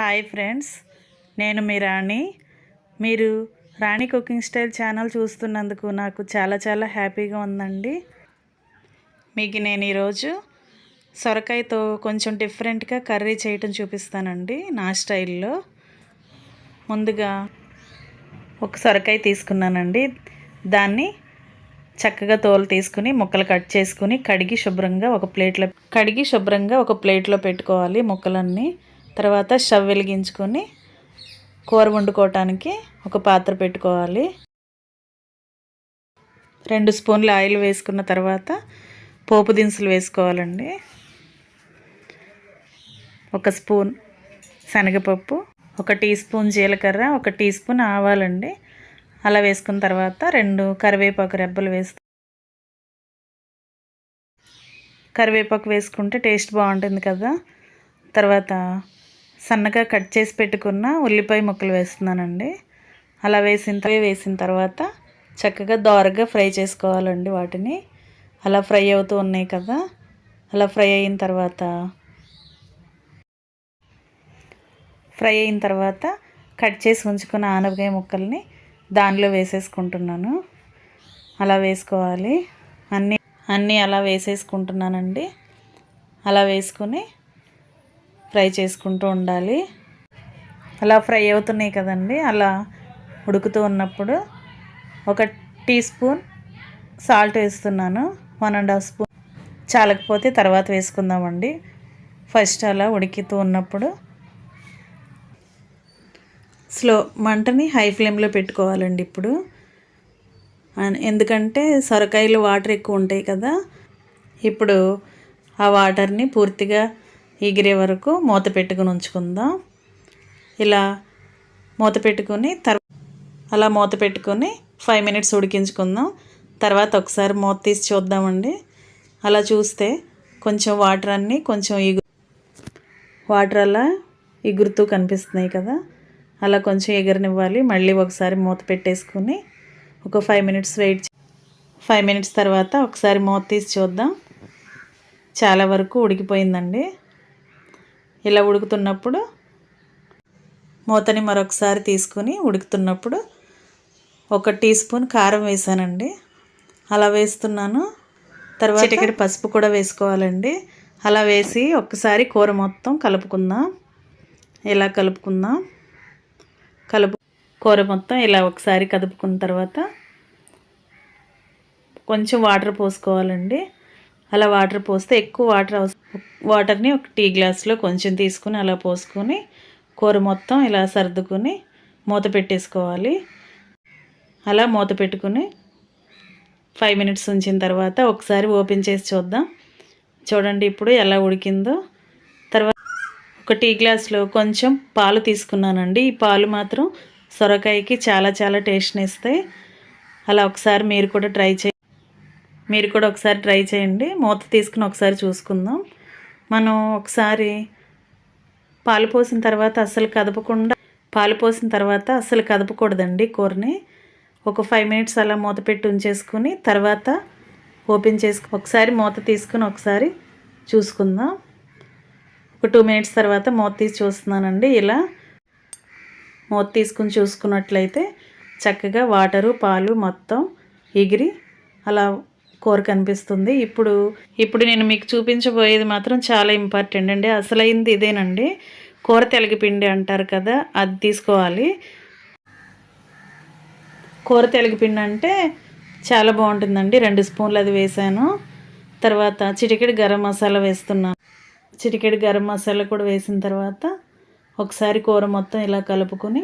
Hi friends నేను మీ రాణి. మీరు రాణి కుకింగ్ స్టైల్ ఛానల్ చూస్తున్నందుకు నాకు చాలా చాలా హ్యాపీగా ఉందండి. మీకు నేను ఈరోజు సొరకాయతో కొంచెం డిఫరెంట్గా కర్రీ చేయటం చూపిస్తానండి నా స్టైల్లో. ముందుగా ఒక సొరకాయ తీసుకున్నానండి. దాన్ని చక్కగా తోలు తీసుకుని ముక్కలు కట్ చేసుకుని కడిగి శుభ్రంగా ఒక ప్లేట్లో కడిగి శుభ్రంగా ఒక ప్లేట్లో పెట్టుకోవాలి ముక్కలన్నీ. తర్వాత స్టవ్ వెలిగించుకొని కూర వండుకోవటానికి ఒక పాత్ర పెట్టుకోవాలి. రెండు స్పూన్లు ఆయిల్ వేసుకున్న తర్వాత పోపు దినుసులు వేసుకోవాలండి. ఒక స్పూన్ శనగపప్పు ఒక టీ స్పూన్ జీలకర్ర ఒక టీ స్పూన్ ఆవాలండి. అలా వేసుకున్న తర్వాత రెండు కరివేపాకు రెబ్బలు వేస్తాం కరివేపాకు వేసుకుంటే టేస్ట్ బాగుంటుంది కదా. తర్వాత సన్నగా కట్ చేసి పెట్టుకున్న ఉల్లిపాయ ముక్కలు వేస్తున్నానండి. అలా వేసిన వేసిన తర్వాత చక్కగా దోరగా ఫ్రై చేసుకోవాలండి వాటిని. అలా ఫ్రై అవుతూ ఉన్నాయి కదా. అలా ఫ్రై అయిన తర్వాత ఫ్రై అయిన తర్వాత కట్ చేసి ఉంచుకున్న ఆనపకాయ ముక్కల్ని దానిలో వేసేసుకుంటున్నాను. అలా వేసుకోవాలి. అన్నీ అన్నీ అలా వేసేసుకుంటున్నానండి. అలా వేసుకుని ఫ్రై చేసుకుంటూ ఉండాలి. అలా ఫ్రై అవుతున్నాయి కదండి. అలా ఉడుకుతూ ఉన్నప్పుడు ఒక టీ స్పూన్ సాల్ట్ వేస్తున్నాను. వన్ అండ్ హాఫ్ స్పూన్ చాలకపోతే తర్వాత వేసుకుందామండి. ఫస్ట్ అలా ఉడుకుతూ ఉన్నప్పుడు స్లో మంటని హై ఫ్లేమ్లో పెట్టుకోవాలండి ఇప్పుడు. ఎందుకంటే సొరకాయలు వాటర్ ఎక్కువ ఉంటాయి కదా. ఇప్పుడు ఆ వాటర్ని పూర్తిగా ఎగిరే వరకు మూత పెట్టుకుని ఉంచుకుందాం. ఇలా మూత పెట్టుకొని తర్వా అలా మూత పెట్టుకొని ఫైవ్ మినిట్స్ ఉడికించుకుందాం. తర్వాత ఒకసారి మూత తీసి చూద్దామండి. అలా చూస్తే కొంచెం వాటర్ అన్నీ కొంచెం ఎగు వాటర్ అలా ఎగురుతూ కనిపిస్తున్నాయి కదా. అలా కొంచెం ఎగరనివ్వాలి. మళ్ళీ ఒకసారి మూత పెట్టేసుకుని ఒక five minutes wait five minutes తర్వాత ఒకసారి మూత తీసి చూద్దాం. చాలా వరకు ఉడికిపోయిందండి. ఇలా ఉడుకుతున్నప్పుడు మూతని మరొకసారి తీసుకుని ఉడుకుతున్నప్పుడు ఒక టీ స్పూన్ కారం వేసానండి. అలా వేస్తున్నాను. తర్వాత ఇక్కడ పసుపు కూడా వేసుకోవాలండి. అలా వేసి ఒక్కసారి కూర మొత్తం కలుపుకుందాం. ఇలా కలుపుకుందాం. కలుపు కూర మొత్తం ఇలా ఒకసారి కదుపుకున్న తర్వాత కొంచెం వాటర్ పోసుకోవాలండి. అలా వాటర్ పోస్తే ఎక్కువ వాటర్ అవసరం వాటర్ని ఒక టీ గ్లాస్లో కొంచెం తీసుకుని అలా పోసుకొని కూర మొత్తం ఇలా సర్దుకొని మూత పెట్టేసుకోవాలి. అలా మూత పెట్టుకుని ఫైవ్ మినిట్స్ ఉంచిన తర్వాత ఒకసారి ఓపెన్ చేసి చూద్దాం. చూడండి ఇప్పుడు ఎలా ఉడికిందో. తర్వాత ఒక టీ గ్లాస్లో కొంచెం పాలు తీసుకున్నానండి. ఈ పాలు మాత్రం సొరకాయకి చాలా చాలా టేస్ట్ని ఇస్తాయి అలా ఒకసారి మీరు కూడా ట్రై చేయండి. మీరు కూడా ఒకసారి ట్రై చేయండి. మూత తీసుకుని ఒకసారి చూసుకుందాం. మనం ఒకసారి పాలు పోసిన తర్వాత అస్సలు కదపకుండా పాలు పోసిన తర్వాత అస్సలు కదపకూడదండి కూరని. ఒక ఫైవ్ మినిట్స్ అలా మూత పెట్టి ఉంచేసుకుని తర్వాత ఓపెన్ చేసుకు ఒకసారి మూత తీసుకుని ఒకసారి చూసుకుందాం. ఒక టూ మినిట్స్ తర్వాత మూత తీసి చూస్తున్నానండి ఇలా. మూత తీసుకుని చూసుకున్నట్లయితే చక్కగా వాటరు పాలు మొత్తం ఎగిరి అలా కూర కనిపిస్తుంది ఇప్పుడు ఇప్పుడు నేను మీకు చూపించబోయేది మాత్రం చాలా ఇంపార్టెంట్ అండి. అసలైంది ఇదేనండి. కూర తెలగపిండి అంటారు కదా అది తీసుకోవాలి. కూర తెలగపిండి అంటే చాలా బాగుంటుందండి. రెండు స్పూన్లు అది వేసాను. తర్వాత చిటికెడు గరం మసాలా వేస్తున్నాను. చిటికెడు గరం మసాలా కూడా వేసిన తర్వాత ఒకసారి కూర మొత్తం ఇలా కలుపుకొని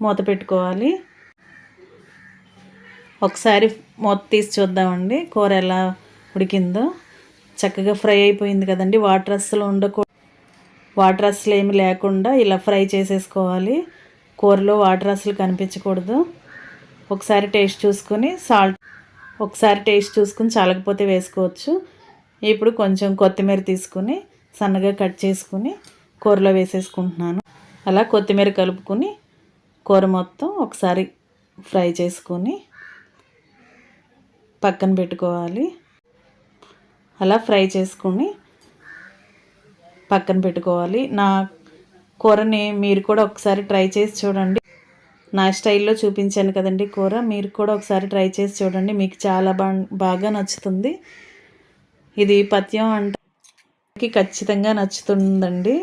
మూత పెట్టుకోవాలి. ఒకసారి మూత తీసి చూద్దామండి. కూర ఎలా ఉడికిందో. చక్కగా ఫ్రై అయిపోయింది కదండి. వాటర్ అస్సలు ఉండకూడదు వాటర్ అస్సలు ఏమి లేకుండా ఇలా ఫ్రై చేసేసుకోవాలి. కూరలో వాటర్ అస్సలు కనిపించకూడదు. ఒకసారి టేస్ట్ చూసుకొని సాల్ట్ ఒకసారి టేస్ట్ చూసుకుని చాలకపోతే వేసుకోవచ్చు. ఇప్పుడు కొంచెం కొత్తిమీర తీసుకుని సన్నగా కట్ చేసుకుని కూరలో వేసేసుకుంటున్నాను. అలా కొత్తిమీర కలుపుకొని కూర మొత్తం ఒకసారి ఫ్రై చేసుకొని పక్కన పెట్టుకోవాలి. అలా ఫ్రై చేసుకుని పక్కన పెట్టుకోవాలి. నా కూరని మీరు కూడా ఒకసారి ట్రై చేసి చూడండి. నా స్టైల్లో చూపించాను కదండి కూర. మీరు కూడా ఒకసారి ట్రై చేసి చూడండి. మీకు చాలా బాగా నచ్చుతుంది. ఇది పత్యం అంటే. ఖచ్చితంగా నచ్చుతుందండి.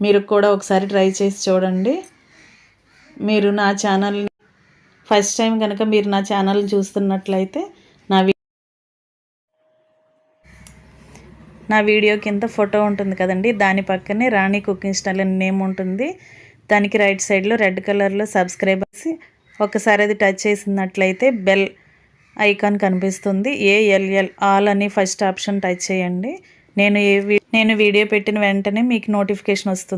మీరు కూడా ఒకసారి ట్రై చేసి చూడండి. మీరు నా ఛానల్ని ఫస్ట్ టైం కనుక మీరు నా ఛానల్ చూస్తున్నట్లయితే నా వీ- నా వీడియో కింద ఫోటో ఉంటుంది కదండి. దాని పక్కనే రాణి కుకింగ్ స్టైల్ అని నేమ్ ఉంటుంది. దానికి రైట్ సైడ్లో రెడ్ కలర్లో సబ్స్క్రైబ్ చేసి ఒకసారి అది టచ్ చేసినట్లయితే బెల్ ఐకాన్ కనిపిస్తుంది. A L L first option touch చేయండి. నేను ఏ వీ- నేను వీడియో పెట్టిన వెంటనే మీకు నోటిఫికేషన్ వస్తుంది.